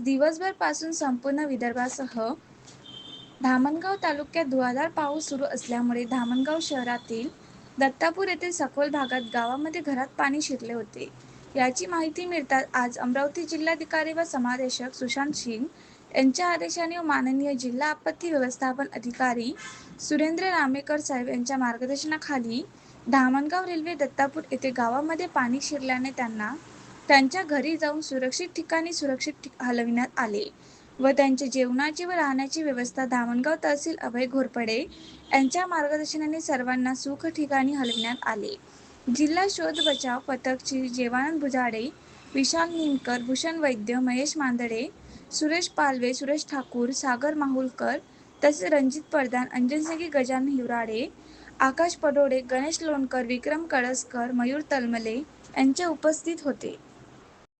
दिवसभरपासून संपूर्ण विदर्भासह धामणगाव तालुक्यात धुवाधार पाऊस सुरू असल्यामुळे धामणगाव शहरातील दत्तापूर येथील सखोल भागात गावामध्ये घरात पाणी शिरले होते. याची माहिती मिळताच आज अमरावती जिल्हाधिकारी व समादेशक सुशांत सिंग यांच्या आदेशाने व माननीय जिल्हा आपत्ती व्यवस्थापन अधिकारी सुरेंद्र रामेकर साहेब यांच्या मार्गदर्शनाखाली धामणगाव रेल्वे दत्तापूर येथे गावामध्ये पाणी शिरल्याने त्यांना त्यांच्या घरी जाऊन सुरक्षित ठिकाणी सुरक्षित ठिक- हलविण्यात आले व त्यांच्या जेवणाची व राहण्याची व्यवस्था धामणगाव तहसील अभय घोरपडे यांच्या मार्गदर्शनाने सर्वांना सुख ठिकाणी हलविण्यात आले. जिल्हा शोध बचाव पथक श्री जेवानंद बुजाडे विशाल निमकर भूषण वैद्य महेश मांदडे सुरेश पालवे सुरेश ठाकूर सागर माहुलकर तसेच रणजित पडदान अंजनसिंगी गजानन हिवराडे आकाश पडोडे गणेश लोणकर विक्रम कळसकर मयूर तलमले यांचे उपस्थित होते.